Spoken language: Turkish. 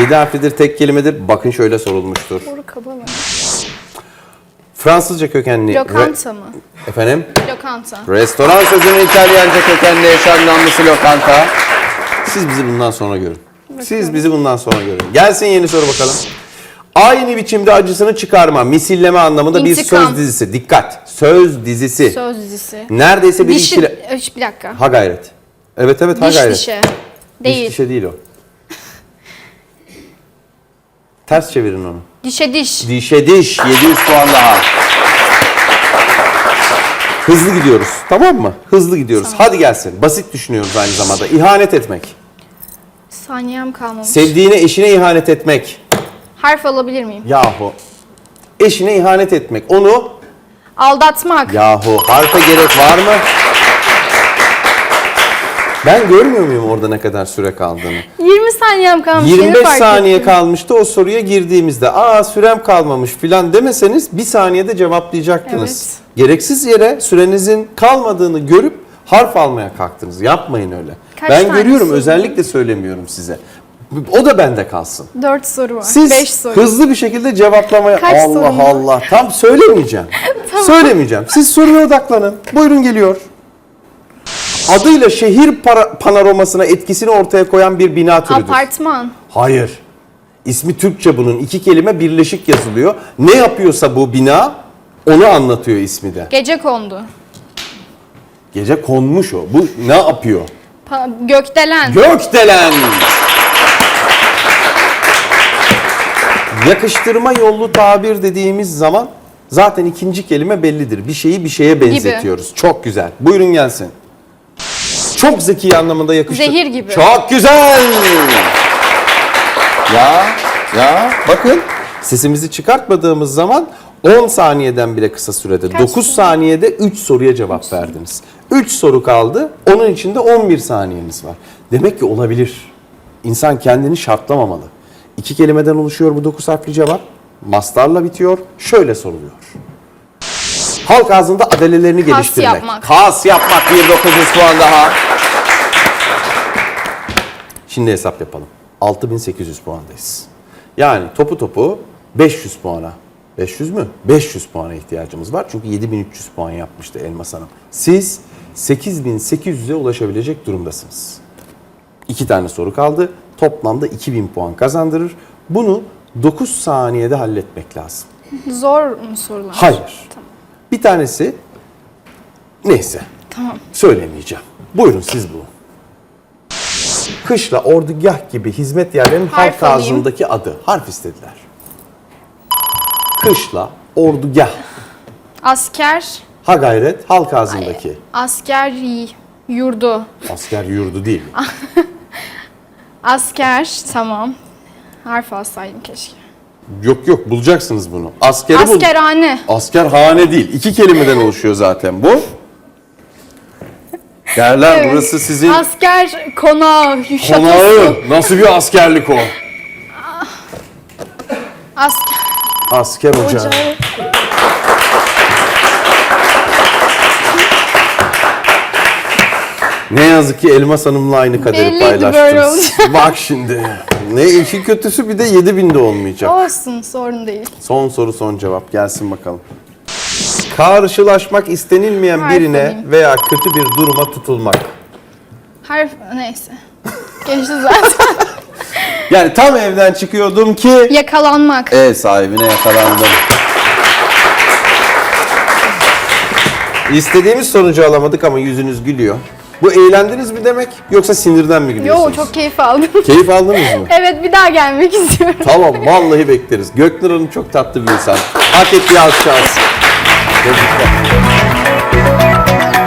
7 harflidir, tek kelimedir. Bakın şöyle sorulmuştur. Boru kaba mı? Fransızca kökenli... Lokanta mı? Efendim? Lokanta. Restoran sözünün İtalyanca kökenli eş anlamlısı lokanta. Siz bizi bundan sonra görün. Siz bizi bundan sonra görün. Gelsin yeni soru bakalım. Aynı biçimde acısını çıkarma, misilleme anlamında bir İntikam. söz dizisi. Dikkat. Söz dizisi. Söz dizisi. Neredeyse bir Dişi... ikili... Bir dakika. Ha gayret. Evet evet ha Diş gayret. dişe. Diş Değil. dişe değil o. Ters çevirin onu. Dişe diş. Dişe diş. 700 puan daha. Hızlı gidiyoruz. Tamam mı? Hızlı gidiyoruz. Hadi gelsin. Basit düşünüyoruz aynı zamanda. İhanet etmek. Saniyem kalmamış. Sevdiğine, eşine ihanet etmek. Harf alabilir miyim? Yahu. Eşine ihanet etmek. Onu Aldatmak. yahu harfa gerek var mı? Ben görmüyor muyum orada ne kadar süre kaldığını? 20 saniyem kalmış. yeni 25 fark saniye ettim. kalmıştı o soruya girdiğimizde. Aa sürem kalmamış filan demeseniz bir saniyede cevaplayacaktınız. Gereksiz yere sürenizin kalmadığını görüp harf almaya kalktınız. Yapmayın öyle. Kaç ben görüyorum soru? özellikle söylemiyorum size. O da bende kalsın. 4 soru var. Siz 5 soru. hızlı bir şekilde cevaplamaya Kaç Allah? Allah tam söylemeyeceğim. Söylemeyeceğim. Siz soruya odaklanın. Buyurun geliyor. Adıyla şehir para- panoramasına etkisini ortaya koyan bir bina türüdür. Apartman. Hayır. İsmi Türkçe bunun. iki kelime birleşik yazılıyor. Ne yapıyorsa bu bina onu anlatıyor ismi de. Gece kondu. Gece konmuş o. Bu ne yapıyor? Pa- gökdelen. Gökdelen. Yakıştırma yollu tabir dediğimiz zaman zaten ikinci kelime bellidir. Bir şeyi bir şeye benzetiyoruz. Çok güzel. Buyurun gelsin. Çok zeki anlamında yakıştır. Zehir gibi. Çok güzel. Ya ya bakın sesimizi çıkartmadığımız zaman 10 saniyeden bile kısa sürede Kaç 9 soru? saniyede 3 soruya cevap verdiniz. 3 soru kaldı. Onun içinde 11 saniyeniz var. Demek ki olabilir. İnsan kendini şartlamamalı. İki kelimeden oluşuyor bu 9 harfli cevap. Mastarla bitiyor. Şöyle soruluyor. Halk ağzında adalelerini Kas geliştirmek. yapmak. Kas yapmak bir 900 puan daha. Şimdi hesap yapalım. 6800 puandayız. Yani topu topu 500 puana. 500 mü? 500 puana ihtiyacımız var. Çünkü 7300 puan yapmıştı Elmas Hanım. Siz 8800'e ulaşabilecek durumdasınız. İki tane soru kaldı. Toplamda 2000 puan kazandırır. Bunu 9 saniyede halletmek lazım. Zor mu sorular? Hayır. Bir tanesi neyse. Tamam. Söylemeyeceğim. Buyurun siz bulun. Kışla ordugah gibi hizmet yerlerinin Harf halk alayım. ağzındaki adı. Harf istediler. Kışla ordugah. Asker. Ha gayret halk ağzındaki. Asker y- yurdu. Asker yurdu değil. Asker. Tamam. Harf alsaydım keşke. Yok yok bulacaksınız bunu. Askeri bul. Askerhane. Askerhane değil. İki kelimeden oluşuyor zaten bu. Derler Evet. burası sizin Asker konağı. Şatosu. konağı. Nasıl bir askerlik o? Asker. Asker ocağı. Ocağı. Ne yazık ki Elmas Hanım'la aynı kaderi Belliydi paylaştınız. böyle olacak. Bak şimdi. Ne işin kötüsü bir de 7000 de olmayacak. Olsun sorun değil. Son soru son cevap gelsin bakalım. Karşılaşmak istenilmeyen Harf birine alayım. veya kötü bir duruma tutulmak. Harf neyse. Geçti zaten. Yani tam evden çıkıyordum ki Yakalanmak. ev sahibine yakalandım. İstediğimiz sonucu alamadık ama yüzünüz gülüyor. Bu eğlendiniz mi demek yoksa sinirden mi gülüyorsunuz? Yo çok keyif aldım. Keyif aldınız mı? evet bir daha gelmek istiyorum. Tamam vallahi bekleriz. Göknur Hanım çok tatlı bir insan. Hak ettiği alkış alsın. Tebrikler.